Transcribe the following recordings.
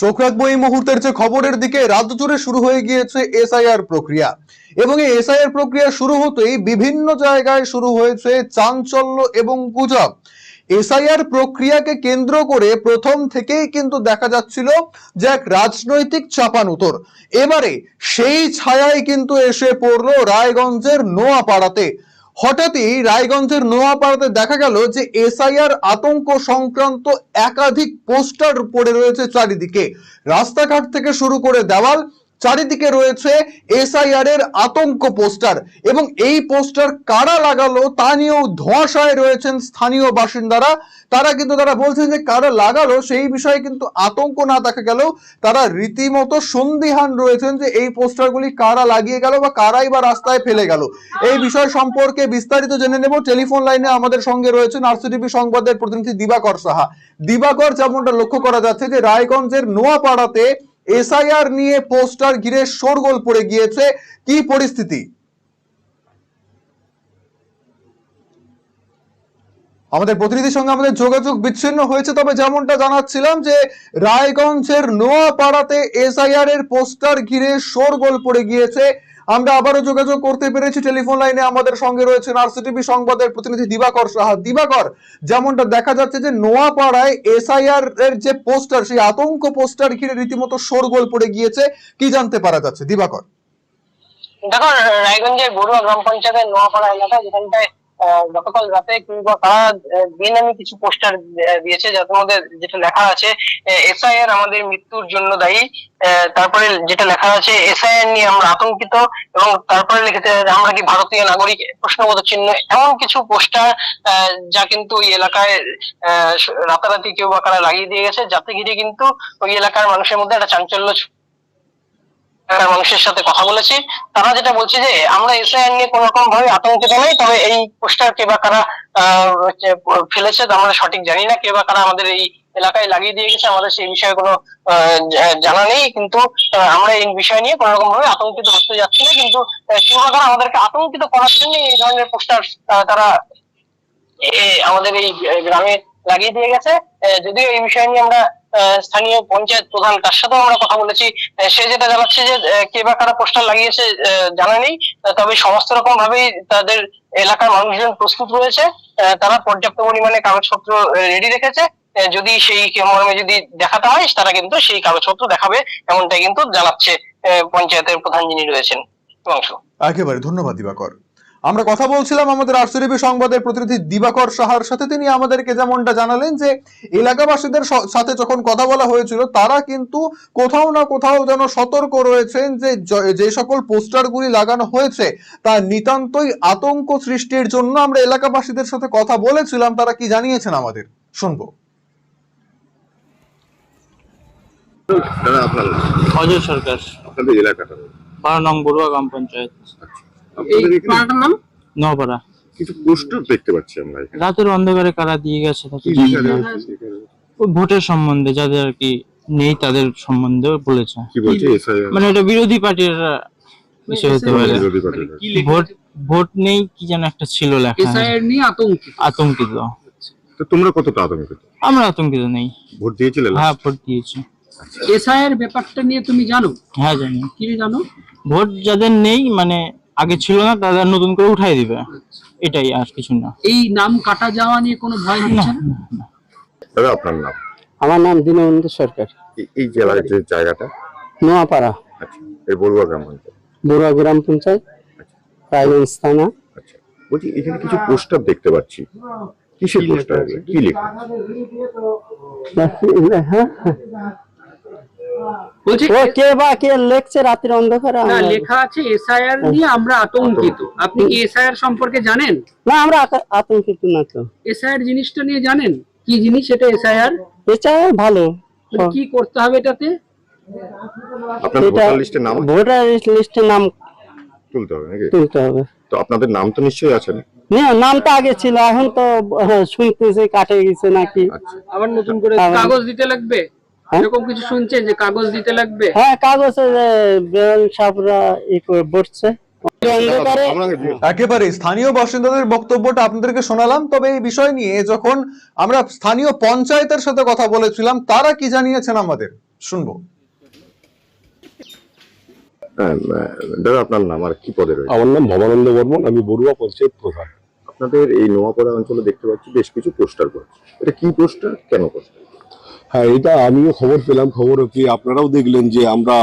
চোখ রাখব এই মুহূর্তের যে খবরের দিকে রাজ্য জুড়ে শুরু হয়ে গিয়েছে এসআইআর প্রক্রিয়া। এবং এই এসআইআর প্রক্রিয়া শুরু হতেই বিভিন্ন জায়গায় শুরু হয়েছে চাঞ্চল্য এবং গুজব। এসআইআর প্রক্রিয়াকে কেন্দ্র করে প্রথম থেকেই কিন্তু দেখা যাচ্ছিল যে এক রাজনৈতিক চাপানুতর। এবারে সেই ছায়ায় কিন্তু এসে পড়ল রায়গঞ্জের নোয়াপাড়াতে। হঠাৎই রায়গঞ্জের নোয়াপাড়াতে দেখা গেল যে এসআইআর আতঙ্ক সংক্রান্ত একাধিক পোস্টার পড়ে রয়েছে চারিদিকে। রাস্তাঘাট থেকে শুরু করে দেওয়াল চারিদিকে রয়েছে এসআইআর এর আতঙ্ক পোস্টার এবং এই পোস্টার কারা লাগালো তা নিয়েও ধোঁয়াশায় রয়েছেন স্থানীয় বাসিন্দারা। তারা কিন্তু তারা বলছেন যে কারা লাগালো সেই বিষয়ে কিন্তু আতঙ্ক না দেখা গেল তারা রীতিমতো সন্দিহান রয়েছেন যে এই পোস্টারগুলি কারা লাগিয়ে গেল বা কারাই বা রাস্তায় ফেলে গেল। এই বিষয় সম্পর্কে বিস্তারিত জেনে নেব। টেলিফোন লাইনে আমাদের সঙ্গে রয়েছেন আরসিটিভি সংবাদের প্রতিনিধি দিবাকর সাহা। দিবাকর, যেমনটা লক্ষ্য করা যাচ্ছে যে রায়গঞ্জের নোয়াপাড়াতে এসআইআর নিয়ে পোস্টার ঘিরে শোরগোল পড়ে গিয়েছে। কি পরিস্থিতি? আমাদের প্রতিনিধির সঙ্গে আমাদের যোগাযোগ বিচ্ছিন্ন হয়েছে, তবে যেমনটা জানাচ্ছিলাম যে রায়গঞ্জের নোয়াপাড়াতে এসআইআর এর পোস্টার ঘিরে শোরগোল পড়ে গিয়েছে। আমরা আবারও যোগাযোগ করতে পেরেছি। টেলিফোন লাইনে আমাদের সঙ্গে রয়েছেন আরসিটিভি সংবাদের প্রতিনিধি দিবাকর সাহা। দিবাকর, যেমনটা দেখা যাচ্ছে যে নোয়াপাড়ায় এসআইআর এর যে পোস্টার, সেই আতঙ্ক পোস্টার ঘিরে রীতিমতো শোরগোল পড়ে গিয়েছে। কি জানতে পারা যাচ্ছে? দিবাকর। দেখো রায়গঞ্জের বড়ুয়া গ্রাম পঞ্চায়েতের নোয়াপাড়া এলাকা যেখানটায় গতকাল রাতে কিংবা তারা বেনামি কিছু পোস্টার দিয়েছে যাদের মধ্যে যেটা লেখা আছে এসআইআর আমাদের মৃত্যুর জন্য দায়ী। তারপরে যেটা লেখা আছে এসআইআর নিয়ে আমরা আতঙ্কিত এবং তারপরে লিখেছে, আমরা কি ভারতীয় নাগরিক, প্রশ্নবোধক চিহ্ন, এমন কিছু পোস্টার যা কিন্তু ওই এলাকায় রাতারাতি কেউ বা কারা লাগিয়ে দিয়ে গেছে, যাতে ঘিরে কিন্তু ওই এলাকার মানুষের মধ্যে একটা চাঞ্চল্য এলাকার মানুষের সাথে কথা বলেছি। তারা যেটা বলছে যে, আমরা এসআইআর নিয়ে কোন রকম ভাবে আতঙ্কিত নই, তবে এই পোস্টার কে বা কারা ফেলেছে আমরা সঠিক জানি না কে বা কারা আমাদের এই এলাকায় লাগিয়ে দিয়ে গেছে, আমাদের সেই বিষয়ে কোনো জানা নেই। কিন্তু আমরা এই বিষয় নিয়ে কোন রকম ভাবে আতঙ্কিত হতে যাচ্ছি না। কিন্তু কারা আমাদেরকে আতঙ্কিত করার জন্য এই ধরনের পোস্টার তারা আমাদের এই গ্রামে লাগিয়ে দিয়ে গেছে। যদিও এই বিষয় নিয়ে আমরা স্থানীয় পঞ্চায়েত প্রধান, তার সাথেও আমরা কথা বলেছি। সে যেটা জানাচ্ছে যে কে বা কারা পোস্টার লাগিয়েছে জানা নেই। তবে সমস্ত রকম ভাবেই তাদের এলাকার মানুষজন প্রস্তুত রয়েছে। তারা পর্যাপ্ত পরিমাণে কাগজপত্র রেডি রেখেছে। যদি সেই মর্মে যদি দেখাতে হয়, তারা কিন্তু সেই কাগজপত্র দেখাবে। এমনটাই কিন্তু জানাচ্ছে পঞ্চায়েতের প্রধান যিনি রয়েছেন। একেবারে, ধন্যবাদ দিবাকর। আমরা কথা বলছিলাম আমাদের আরসিটিভি সংবাদের প্রতিনিধি দিবাকর সাহার সাথে। তিনি আমাদেরকে যেমনটা জানালেন যে এলাকাবাসীদের সাথে যখন কথা বলা হয়েছিল তারা কিন্তু কোথাও না কোথাও যেন সতর্ক রয়েছেন যে যে সকল পোস্টারগুলি লাগানো হয়েছে তা নিতান্তই আতঙ্ক সৃষ্টির জন্য আমরা এলাকাবাসীদের সাথে কথা বলেছিলাম। তারা কি জানিয়েছেন আমাদের? শুনব। অজয় সরকার। আপনাদের এলাকাটা। বারো নং বড়ুয়া গ্রাম পঞ্চায়েত। আপনাদের এখানে? নাম? নপাড়া কিছু পোস্টার দেখতে পাচ্ছি আমরা এখানে। রাতের অন্ধকারে কারা দিয়ে গেছে তা তো কি জানি লেখা না। রয়েছে এখানে? ওই ভোটের সম্বন্ধে যাদের আর কি নেই তাদের সম্বন্ধে বলেছে। কি বলছে? এসআইআর মানে এটা বিরোধী পার্টির বিষয় হতে পারে। বিরোধী পার্টির ভোট ভোট নেই কি যেন একটা ছিল লেখা। এসআইআর নিয়ে আতঙ্কিত। আতঙ্কিত। তো তোমরা কতটা আতঙ্কিত? আমরা আতঙ্কিত নেই। ভোট দিয়েছিলে হ্যাঁ ভোট দিয়েছি। এসআইআর ব্যাপারটা নিয়ে তুমি জানো? হ্যাঁ জানি। কি জানো? ভোট যাদের নেই মানে আগে ছিল না তাদের নতুন করে উঠাই দিবে। এটাই আর কিছু না। এই নাম কাটা যাওয়া নিয়ে কোনো ভয় না হচ্ছে না। দাদা আপনার নাম? আমার নাম দীনবন্ধু সরকার। এই- এই জেলার যে জায়গাটা? নোয়াপাড়া। আচ্ছা এই বড়ুয়া গ্রাম পঞ্চায়েত। বড়ুয়া গ্রাম পঞ্চায়েত রায়গঞ্জ থানা। আচ্ছা বলছি এখানে কিছু পোস্টার দেখতে পাচ্ছি। কিসের পোস্টার কি লেখা হ্যাঁ, বলছে ও কে বা কে লেখছে রাতের অন্ধকারে না লেখা আছে এসআইআর নিয়ে আমরা আতঙ্কিত। আপনি কি এসআইআর সম্পর্কে জানেন? না আমরা আতঙ্কিত না তো। এসআইআর জিনিসটা নিয়ে জানেন? কি জিনিস এটা এসআইআর? এটা ভালো। কি করতে হবে এটাতে? আপনার এটা ভোটার লিস্টে নাম ভোটার লিস্টে নাম তুলতে হবে নাকি? তুলতে হবে। তো আপনাদের নাম তো নিশ্চয়ই আছে না? নামটা আগে ছিল এখন তো হ্যাঁ, শুনতেছি কাটে গেছে নাকি। আচ্ছা। আবার নতুন করে কাগজ দিতে লাগবে? এরকম কিছু শুনছেন যে কাগজ দিতে লাগবে? হ্যাঁ কাগজে যে বেরন সাপরা ই বসছে। একেবারে স্থানীয় বাসিন্দাদের বক্তব্যটা আপনাদেরকে শোনালাম তবে এই বিষয় নিয়ে যখন আমরা স্থানীয় পঞ্চায়েতের সাথে কথা বলেছিলাম তারা কি জানিয়েছেন আমাদের? শুনব। হ্যাঁ, আহ, দাদা আপনার নাম আর কি পদে রয়েছে? আমার নাম ভবানন্দ বর্মন আমি বড়ুয়া পঞ্চায়েত প্রধান। আপনাদের এই নোয়াপাড়া অঞ্চলে দেখতে পাচ্ছি বেশ কিছু পোস্টার করেছে এটা কি পোস্টার? কেন পোস্টার? হ্যাঁ এটা আমিও খবর পেলাম খবর কি আপনারাও দেখলেন যে আমরা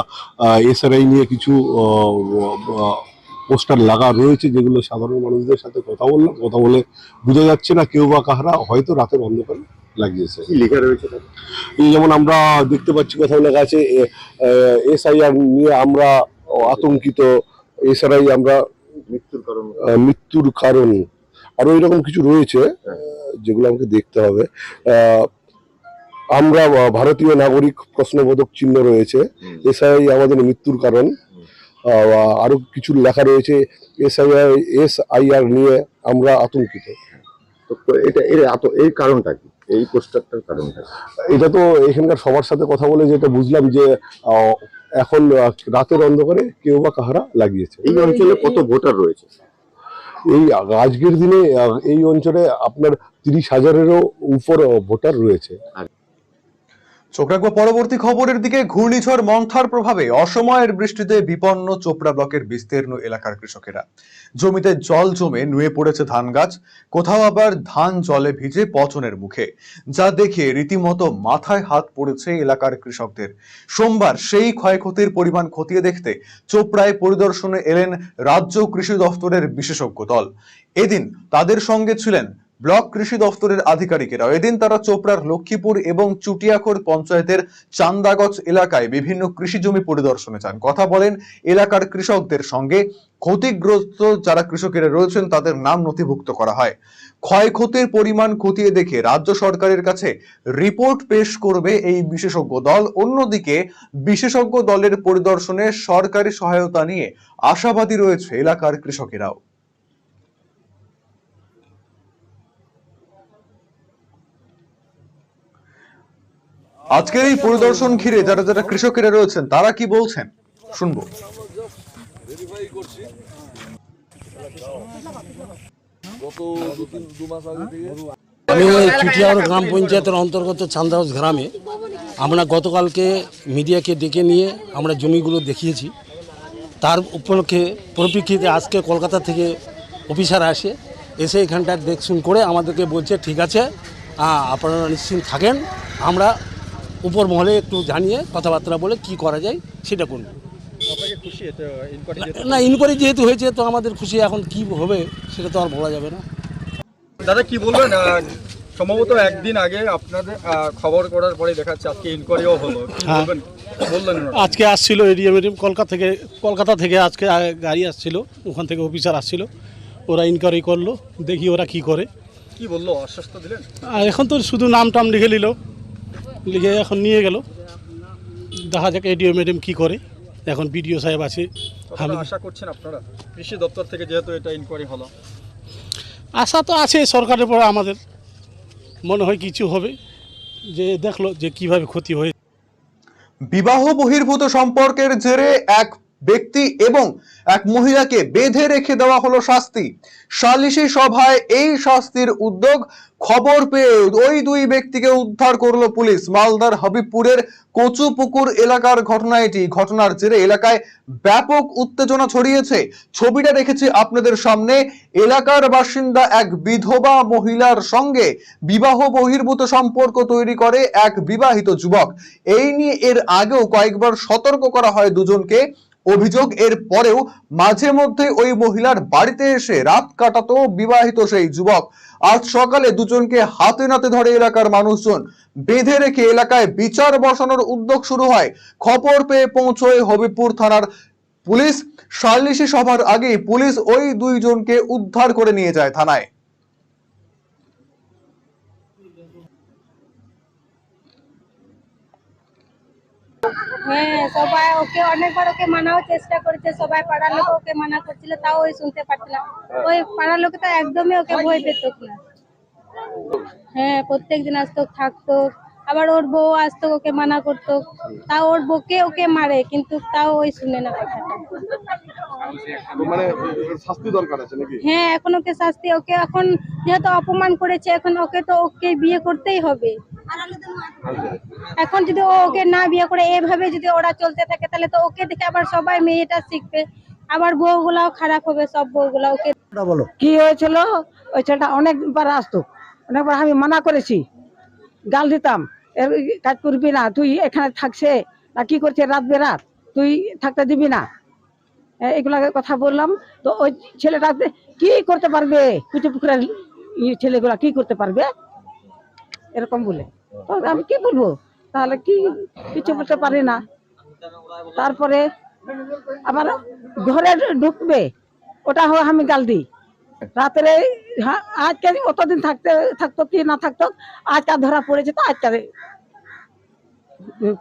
এসআরআই নিয়ে কিছু পোস্টার লাগা রয়েছে যেগুলো সাধারণ মানুষদের সাথে কথা বললাম কথা বলে বোঝা যাচ্ছে না কেউ বা কাহারা হয়তো রাতের অন্ধকারে লাগিয়েছে। লেখা রয়েছে এই যেমন আমরা দেখতে পাচ্ছি কোথাও লেখা আছে এসআইআর নিয়ে আমরা আতঙ্কিত এসআরআই আমরা মৃত্যুর কারণ। মৃত্যুর কারণ। আরও এরকম কিছু রয়েছে যেগুলো আমাকে দেখতে হবে। আহ, আমরা ভারতীয় নাগরিক প্রশ্নবোধক চিহ্ন রয়েছে। এসআই আমাদের মৃত্যুর কারণ। আহ, আরও কিছু লেখা রয়েছে। এসআইআর এস আইআর নিয়ে আমরা আতঙ্কিত। তো এটা এর এই কারণটা কি? এই পোস্টারটার কারণটা এটা তো এখানকার সবার সাথে কথা বলে যেটা বুঝলাম যে এখন রাতের অন্ধকারে কেউ বা কাহারা লাগিয়েছে। এই অঞ্চলে কত ভোটার রয়েছে? এই আজকের দিনে এই অঞ্চলে আপনার তিরিশ হাজারেরও উপর ভোটার রয়েছে। চোখ পরবর্তী খবরের দিকে। ঘূর্ণিঝড় মন্থার প্রভাবে অসময়ের বৃষ্টিতে বিপন্ন চোপড়া ব্লকের বিস্তীর্ণ এলাকার কৃষকেরা। জমিতে জল জমে নুয়ে পড়েছে ধান গাছ, কোথাও আবার ধান জলে ভিজে পচনের মুখে। যা দেখে রীতিমতো মাথায় হাত পড়েছে এলাকার কৃষকদের। সোমবার সেই ক্ষয়ক্ষতির পরিমাণ খতিয়ে দেখতে চোপড়ায় পরিদর্শনে এলেন রাজ্য কৃষি দফতরের বিশেষজ্ঞ দল। এদিন তাদের সঙ্গে ছিলেন ব্লক কৃষি দফতরের আধিকারিকেরা এদিন তারা চোপড়ার লক্ষ্মীপুর এবং চুটিয়াখোর পঞ্চায়েতের চান্দাগজ এলাকায় বিভিন্ন কৃষি জমি পরিদর্শনে যান। কথা বলেন এলাকার কৃষকদের সঙ্গে। ক্ষতিগ্রস্ত যারা কৃষকেরা রয়েছেন, তাদের নাম নথিভুক্ত করা হয়। ক্ষয়ক্ষতির পরিমাণ খতিয়ে দেখে রাজ্য সরকারের কাছে রিপোর্ট পেশ করবে এই বিশেষজ্ঞ দল। অন্যদিকে বিশেষজ্ঞ দলের পরিদর্শনে সরকারি সহায়তা নিয়ে আশাবাদী রয়েছে এলাকার কৃষকেরাও। আজকের এই পরিদর্শন ঘিরে যারা যারা কৃষকেরা রয়েছেন তারা কি বলছেন? শুনব। আমি ওই চুটিয়ার গ্রাম পঞ্চায়েতের অন্তর্গত চান্দাউস গ্রামে আমরা গতকালকে মিডিয়াকে ডেকে নিয়ে আমরা জমিগুলো দেখিয়েছি। তার উপলক্ষে পরিপ্রেক্ষিতে আজকে কলকাতা থেকে অফিসার আসে এসে এখানটা দেখশুন করে আমাদেরকে বলছে ঠিক আছে আপনারা নিশ্চিন্ত থাকেন আমরা উপর মহলে একটু জানিয়ে কথাবার্তা বলে কি করা যায় সেটা করব না ইনকোয়ারি যেহেতু হয়েছে তো আমাদের খুশি এখন কি হবে সেটা তো আর বলা যাবে না। দাদা কি বলবেন? সম্ভবত একদিন আগে আপনাদের খবর করার পরে দেখা যাচ্ছে আজকে ইনকোয়ারিও হলো। হ্যাঁ। বললেন আজকে আসছিল এরিয়া ম্যাডাম কলকাতা থেকে কলকাতা থেকে আজকে গাড়ি আসছিল ওখান থেকে অফিসার আসছিল। ওরা ইনকোয়ারি করল দেখি ওরা কি করে। কি বলল? আশ্বাস দিলেন? এখন তো শুধু নাম টাম লিখে নিল। লিখে এখন নিয়ে গেল। দেখা যাক এডিও ম্যাডাম কি করে। এখন বিডিও সাহেব আছে। ভালো আমি আশা করছেন আপনারা? কৃষি দপ্তর থেকে যেহেতু এটা ইনকোয়ারি হলো। আশা তো আছে সরকারের পরে আমাদের। মনে হয় কিছু হবে। যে দেখল যে কীভাবে ক্ষতি হয়েছে। বিবাহ বহির্ভূত সম্পর্কের জেরে এক ব্যক্তি এবং এক মহিলাকে বেঁধে রেখে দেওয়া হলো শাস্তি। সালিশি সভায় এই শাস্তির উদ্যোগ খবর পেয়ে ওই দুই ব্যক্তিকে উদ্ধার করল পুলিশ। মালদার হাবিবপুরের কচুপুকুর এলাকার ঘটনা এটি। ঘটনার জেরে এলাকায় ব্যাপক উত্তেজনা ছড়িয়েছে। ছবিটা রেখেছি আপনাদের সামনে। এলাকার বাসিন্দা এক বিধবা মহিলার সঙ্গে বিবাহ বহির্ভূত সম্পর্ক তৈরি করে এক বিবাহিত যুবক। এই নিয়ে এর আগেও কয়েকবার সতর্ক করা হয় দুজনকে। অভিযোগ। এর পরেও মাঝে মধ্যে ওই মহিলার বাড়িতে এসে রাত কাটাতো বিবাহিত সেই যুবক। আজ সকালে দুজনকে হাতে নাতে ধরে এলাকার মানুষজন। বেঁধে রেখে এলাকায় বিচার বসানোর উদ্যোগ শুরু হয়। খবর পেয়ে পৌঁছয় হবিপুর থানার পুলিশ। সালিশি সভার আগেই পুলিশ ওই দুইজনকে উদ্ধার করে নিয়ে যায় থানায়। হ্যাঁ সবাই ওকে অনেকবার ওকে মানাও চেষ্টা করেছে সবাই পাড়ার লোক ওকে মানা করছিল তাও ওই শুনতে পারছিল না। ওই পাড়ার লোক তো একদমই ওকে ভয় পেত না। হ্যাঁ প্রত্যেক দিন আসতো থাকতো আবার ওর বউ আসতো ওকে মানা করতো। তাও ওর বউকে ওকে মারে কিন্তু তাও ওই শুনে না কথাটা। মানে শাস্তি দরকার আছে নাকি? হ্যাঁ এখন ওকে শাস্তি ওকে এখন যেহেতু অপমান করেছে এখন ওকে তো ওকে বিয়ে করতেই হবে। এখন যদি ও ওকে না বিয়ে করে এভাবে যদি ওরা চলতে থাকে তাহলে তো ওকে দেখে আবার সবাই মেয়েটা শিখবে। আবার বউগুলাও খারাপ হবে সব বউগুলা ওকে বলো। কি হয়েছিল? ওই ছেলেটা অনেকবার আসতো অনেকবার আমি মানা করেছি। গাল দিতাম এর কাজ করবি না তুই এখানে থাকছে না কি করছে রাত বেরাত তুই থাকতে দিবি না। এগুলা কথা বললাম তো ওই ছেলেটা কি করতে পারবে? কুচু পুকুরের ছেলেগুলা কি করতে পারবে? এরকম বলে। আমি কি বলব? তাহলে কি কিছু বলতে পারি না। তারপরে আবার ঘরে ঢুকবে ওটা হয় আমি গাল দিই। রাত্রে হ্যাঁ, আজকে অতদিন থাকতে থাকতো কি না থাকতো আজকে ধরা পড়েছে তো আজকে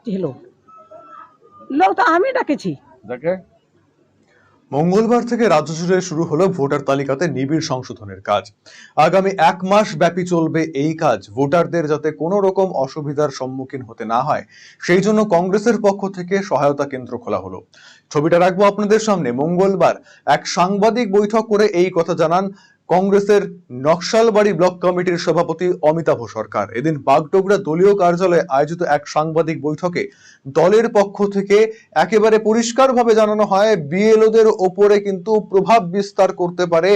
হলো? লোক তো আমি ডাকেছি। মঙ্গলবার থেকে রাজ্য জুড়ে শুরু হলো ভোটার তালিকাতে নিবিড় সংশোধনের কাজ। আগামী এক মাস ব্যাপী চলবে এই কাজ। ভোটারদের যাতে কোনো রকম অসুবিধার সম্মুখীন হতে না হয়, সেই জন্য কংগ্রেসের পক্ষ থেকে সহায়তা কেন্দ্র খোলা হলো। ছবিটা রাখব আপনাদের সামনে। মঙ্গলবার এক সাংবাদিক বৈঠক করে এই কথা জানান কংগ্রেসের নকশালবাড়ি ব্লক কমিটির সভাপতি অমিতাভ সরকার। এদিন বাগডোগরা দলীয় কার্যালয়ে আয়োজিত এক সাংবাদিক বৈঠকে দলের পক্ষ থেকে একেবারে পরিষ্কারভাবে জানানো হয়, বিএলওদের ওপরে কিন্তু প্রভাব বিস্তার করতে পারে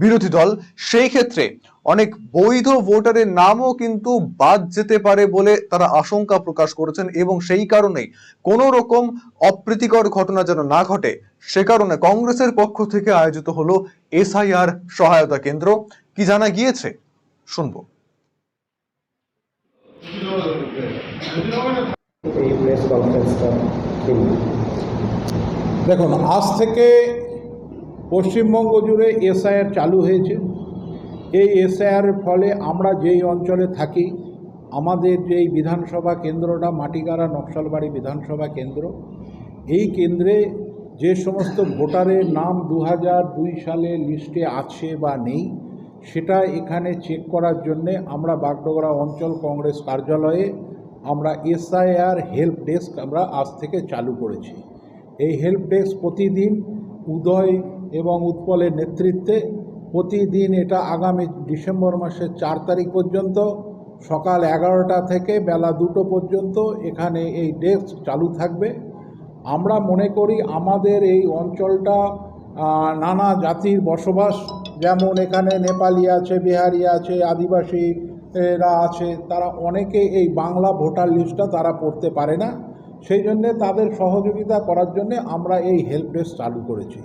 বিরোধী দল, সেই ক্ষেত্রে অনেক বৈধ ভোটারের নামও কিন্তু বাদ যেতে পারে বলে তারা আশঙ্কা প্রকাশ করেছেন এবং সেই কারণেই কোনো রকম অপ্রীতিকর ঘটনা যেন না ঘটে, সে কারণে কংগ্রেসের পক্ষ থেকে আয়োজিত হলো এসআইআর সহায়তা কেন্দ্র। কি জানা গিয়েছে? শুনব। দেখুন, আজ থেকে পশ্চিমবঙ্গ জুড়ে এসআইআর চালু হয়েছে। এই এসআইআরের ফলে আমরা যেই অঞ্চলে থাকি, আমাদের যেই বিধানসভা কেন্দ্রটা মাটিগাড়া নকশালবাড়ি বিধানসভা কেন্দ্র, এই কেন্দ্রে যে সমস্ত ভোটারের নাম দু দুই সালে লিস্টে আছে বা নেই, সেটা এখানে চেক করার জন্যে আমরা বাগডোগরা অঞ্চল কংগ্রেস কার্যালয়ে আমরা এসআইআর হেল্প ডেস্ক আমরা আজ থেকে চালু করেছি। এই হেল্প ডেস্ক প্রতিদিন উদয় এবং উৎপলের নেতৃত্বে প্রতিদিন এটা আগামী ডিসেম্বর মাসের চার তারিখ পর্যন্ত সকাল এগারোটা থেকে বেলা দুটো পর্যন্ত এখানে এই ডেস্ক চালু থাকবে। আমরা মনে করি আমাদের এই অঞ্চলটা নানা জাতির বসবাস, যেমন এখানে নেপালি আছে, বিহারি আছে, আদিবাসী এরা আছে, তারা অনেকে এই বাংলা ভোটার লিস্টটা তারা পড়তে পারে না। সেই জন্যে তাদের সহযোগিতা করার জন্যে আমরা এই হেল্প ডেস্ক চালু করেছি।